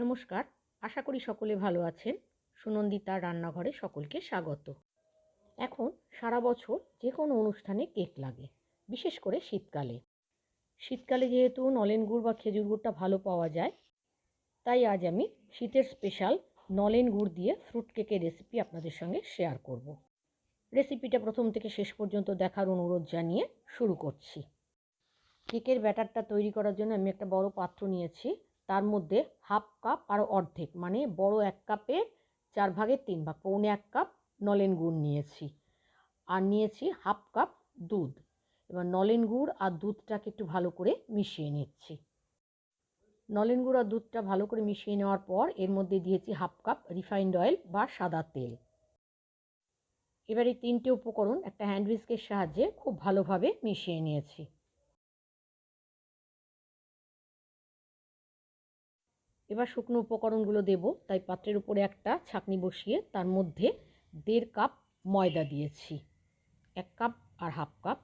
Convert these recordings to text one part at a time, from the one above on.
নমস্কার, আশা করি সকলে ভালো আছেন। সুনন্দিতা রান্নাঘরে সকলকে স্বাগত। এখন সারা বছর যে কোনো অনুষ্ঠানে কেক লাগে, বিশেষ করে শীতকালে। শীতকালে যেহেতু নলেন গুড় বা খেজুর গুড়টা ভালো পাওয়া যায়, তাই আজ আমি শীতের স্পেশাল নলেন গুড় দিয়ে ফ্রুট কেকের রেসিপি আপনাদের সঙ্গে শেয়ার করব। রেসিপিটা প্রথম থেকে শেষ পর্যন্ত দেখার অনুরোধ জানিয়ে শুরু করছি। কেকের ব্যাটারটা তৈরি করার জন্য আমি একটা বড় পাত্র নিয়েছি। তার মধ্যে হাফ কাপ আর অর্ধেক মানে বড় এক কাপে চার ভাগের তিন ভাগ, পৌনে এক কাপ নলেন গুড় নিয়েছি। আর নিয়েছি হাফ কাপ দুধ। এবার নলেন গুড় আর দুধটাকে একটু ভালো করে মিশিয়ে নিচ্ছি। নলেন গুড় আর দুধটা ভালো করে মিশিয়ে নেওয়ার পর এর মধ্যে দিয়েছি হাফ কাপ রিফাইন্ড অয়েল বা সাদা তেল। এবার এই তিনটে উপকরণ একটা হ্যান্ড উইস্কের সাহায্যে খুব ভালোভাবে মিশিয়ে নিয়েছি। এবার শুকনো উপকরণগুলো দেব। তাই পাত্রের উপরে একটা ছাকনি বসিয়ে তার মধ্যে দেড় কাপ ময়দা দিয়েছি। এক কাপ আর হাফ কাপ।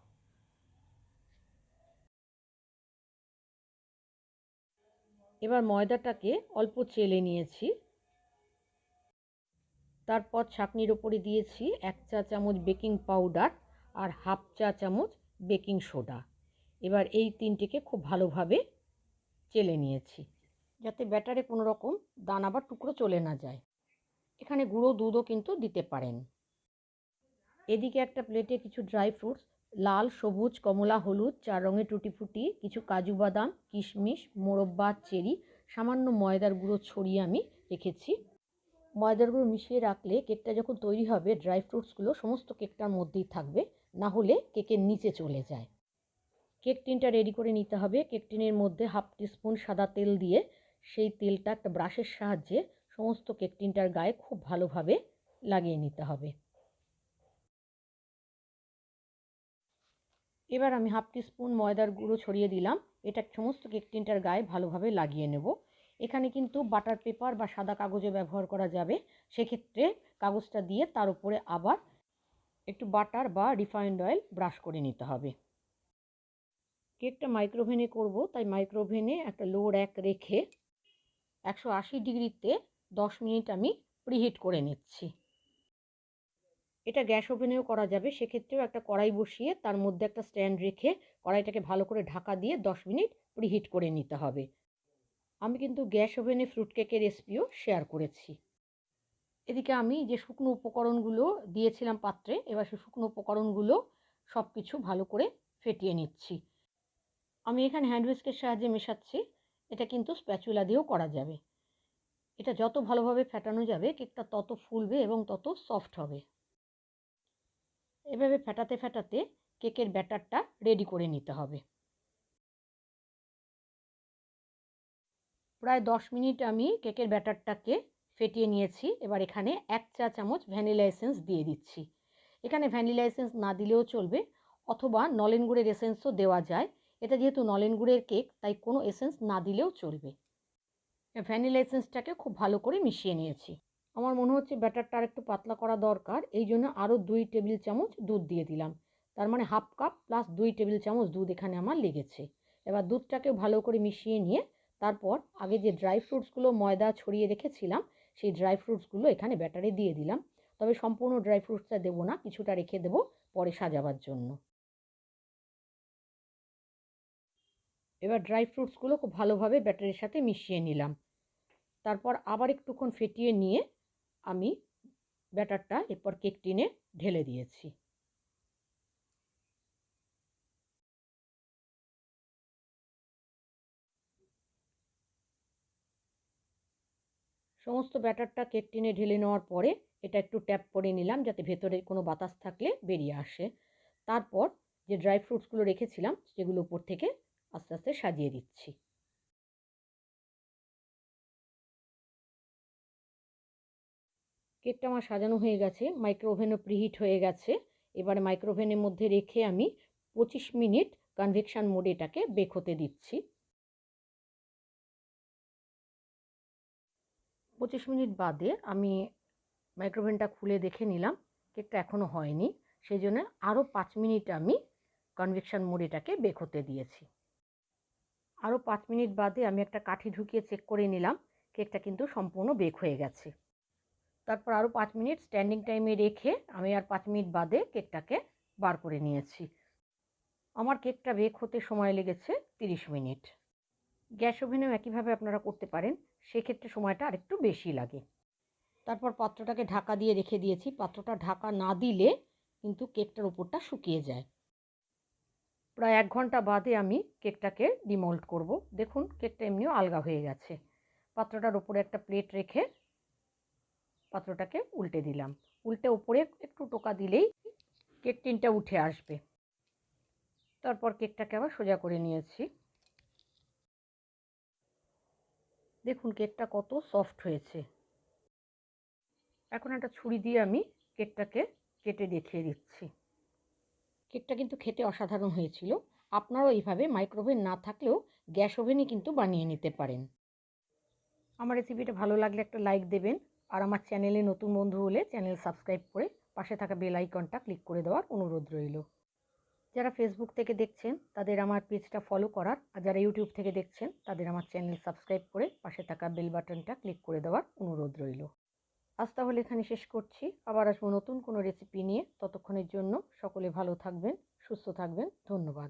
এবার ময়দাটাকে অল্প চেলে নিয়েছি। তারপর ছাকনির ওপরে দিয়েছি এক চা চামচ বেকিং পাউডার আর হাফ চা চামচ বেকিং সোডা। এবার এই তিনটিকে খুব ভালোভাবে চেলে নিয়েছি। যাতে ব্যাটারে কোনো রকম দানা বা টুকরো চলে না যায়। এখানে গুঁড়ো দুধও কিন্তু দিতে পারেন। এদিকে একটা প্লেটে কিছু ড্রাই ফ্রুটস লাল, সবুজ, কমলা, হলুদ, চার রঙের টুটি ফুটি, কিছু কাজু বাদাম, কিশমিশ, মোরব্বা, চেরি, সামান্য ময়দার গুঁড়ো ছড়িয়ে আমি রেখেছি। ময়দার গুঁড়ো মিশিয়ে রাখলে কেকটা যখন তৈরি হবে ড্রাই ফ্রুটসগুলো সমস্ত কেকটার মধ্যেই থাকবে, না হলে কেকের নিচে চলে যায়। কেক টিনটা রেডি করে নিতে হবে। কেক টিনের মধ্যে হাফ টিস্পুন সাদা তেল দিয়ে সেই তেলটা একটা ব্রাশের সাহায্যে সমস্ত কেক টিনটার গায়ে খুব ভালোভাবে লাগিয়ে নিতে হবে। এবার আমি হাফ টিস্পুন ময়দার গুঁড়ো ছড়িয়ে দিলাম। এটা সমস্ত কেক টিনটার গায়ে ভালোভাবে লাগিয়ে নেব। এখানে কিন্তু বাটার পেপার বা সাদা কাগজে ব্যবহার করা যাবে। সেক্ষেত্রে কাগজটা দিয়ে তার উপরে আবার একটু বাটার বা রিফাইন্ড অয়েল ব্রাশ করে নিতে হবে। কেকটা মাইক্রোভেনে করব, তাই মাইক্রোভেনে একটা লো র্যাক রেখে একশো আশি ডিগ্রিতে দশ মিনিট আমি প্রিহিট করে নিচ্ছি। এটা গ্যাস ওভেনেও করা যাবে, সেক্ষেত্রেও একটা কড়াই বসিয়ে তার মধ্যে একটা স্ট্যান্ড রেখে কড়াইটাকে ভালো করে ঢাকা দিয়ে দশ মিনিট প্রিহিট করে নিতে হবে। আমি কিন্তু গ্যাস ওভেনে ফ্রুট কেকের রেসিপিও শেয়ার করেছি। এদিকে আমি যে শুকনো উপকরণগুলো দিয়েছিলাম পাত্রে, এবার সে শুকনো উপকরণগুলো সব কিছু ভালো করে ফেটিয়ে নিচ্ছি। আমি এখানে হ্যান্ড উইস্কের সাহায্যে মেশাচ্ছি। এটা কিন্তু স্প্যাচুলা দিয়েও করা যাবে। এটা যত ভালোভাবে ফেটানো যাবে, কেকটা তত ফুলবে এবং তত সফট হবে। এভাবে ফেটাতে ফেটাতে কেকের ব্যাটারটা রেডি করে নিতে হবে। প্রায় দশ মিনিট আমি কেকের ব্যাটারটাকে ফেটিয়ে নিয়েছি। এবার এখানে এক চা চামচ ভ্যানিলা এসেন্স দিয়ে দিচ্ছি। এখানে ভ্যানিলা এসেন্স না দিলেও চলবে, অথবা নলেন গুড়ের এসেন্সও দেওয়া যায়। এটা যেহেতু নলেন গুড়ের কেক, তাই কোনো এসেন্স না দিলেও চলবে। ভ্যানিলা এসেন্সটাকে খুব ভালো করে মিশিয়ে নিয়েছি। আমার মনে হচ্ছে ব্যাটারটা আর একটু পাতলা করা দরকার, এই জন্য আরও দুই টেবিল চামচ দুধ দিয়ে দিলাম। তার মানে হাফ কাপ প্লাস দুই টেবিল চামচ দুধ এখানে আমার লেগেছে। এবার দুধটাকে ভালো করে মিশিয়ে নিয়ে, তারপর আগে যে ড্রাই ফ্রুটসগুলো ময়দা ছড়িয়ে রেখেছিলাম, সেই ড্রাই ফ্রুটসগুলো এখানে ব্যাটারে দিয়ে দিলাম। তবে সম্পূর্ণ ড্রাই ফ্রুটসটা দেবো না, কিছুটা রেখে দেবো পরে সাজাবার জন্য। এবার ড্রাই ফ্রুটসগুলো খুব ভালোভাবে ব্যাটারের সাথে মিশিয়ে নিলাম। তারপর আবার একটুক্ষণ ফেটিয়ে নিয়ে আমি ব্যাটারটা এরপর কেক টিনে ঢেলে দিয়েছি। সমস্ত ব্যাটারটা কেক টিনে ঢেলে নেওয়ার পরে এটা একটু ট্যাপ করে নিলাম যাতে ভেতরে কোনো বাতাস থাকলে বেরিয়ে আসে। তারপর যে ড্রাই ফ্রুটসগুলো রেখেছিলাম সেগুলো উপর থেকে আস্তে আস্তে সাজিয়ে দিচ্ছি। কেকটা আমার সাজানো হয়ে গেছে, মাইক্রোওভেনও প্রিহিট হয়ে গেছে। এবারে মাইক্রোওভেনের মধ্যে রেখে আমি পঁচিশ মিনিট কনভেকশান মোডে এটাকে বেক হতে দিচ্ছি। পঁচিশ মিনিট বাদে আমি মাইক্রোওভেনটা খুলে দেখে নিলাম, কেকটা এখনও হয়নি। সেই জন্য আরও পাঁচ মিনিট আমি কনভেকশান মোডেটাকে বেক হতে দিয়েছি। আরও পাঁচ মিনিট বাদে আমি একটা কাঠি ঢুকিয়ে চেক করে নিলাম। কেকটা কিন্তু সম্পূর্ণ বেক হয়ে গেছে। তারপর আরও পাঁচ মিনিট স্ট্যান্ডিং টাইমে রেখে আমি আর পাঁচ মিনিট বাদে কেকটাকে বার করে নিয়েছি। আমার কেকটা বেক হতে সময় লেগেছে তিরিশ মিনিট। গ্যাস ওভেনেও একইভাবে আপনারা করতে পারেন, সেক্ষেত্রে সময়টা আরেকটু বেশি লাগে। তারপর পাত্রটাকে ঢাকা দিয়ে রেখে দিয়েছি। পাত্রটা ঢাকা না দিলে কিন্তু কেকটার উপরটা শুকিয়ে যায়। প্রায় এক ঘণ্টা বাদে আমি কেকটাকে ডিমোল্ড করব। দেখুন, কেকটা এমনিও আলগা হয়ে গেছে। পাত্রটার উপরে একটা প্লেট রেখে পাত্রটাকে উল্টে দিলাম। উল্টে উপরে একটু টোকা দিলেই কেক টিনটা উঠে আসবে। তারপর কেকটাকে আবার সোজা করে নিয়েছি। দেখুন, কেকটা কত সফট হয়েছে। এখন একটা ছুরি দিয়ে আমি কেকটাকে কেটে দেখিয়ে দিচ্ছি। কেকটা কিন্তু খেতে অসাধারণ হয়েছিল। আপনারাও এইভাবে মাইক্রোওভেন না থাকলেও গ্যাস ওভেনে কিন্তু বানিয়ে নিতে পারেন। আমার রেসিপিটা ভালো লাগলে একটা লাইক দেবেন আর আমার চ্যানেলে নতুন বন্ধু হলে চ্যানেল সাবস্ক্রাইব করে পাশে থাকা বেল আইকনটা ক্লিক করে দেওয়ার অনুরোধ রইল। যারা ফেসবুক থেকে দেখছেন, তাদের আমার পেজটা ফলো করার আর যারা ইউটিউব থেকে দেখছেন, তাদের আমার চ্যানেল সাবস্ক্রাইব করে পাশে থাকা বেল বাটনটা ক্লিক করে দেওয়ার অনুরোধ রইল। আজ তাহলে এখানে শেষ করছি। আবার আসব নতুন কোনো রেসিপি নিয়ে। ততক্ষণের জন্য সকলে ভালো থাকবেন, সুস্থ থাকবেন। ধন্যবাদ।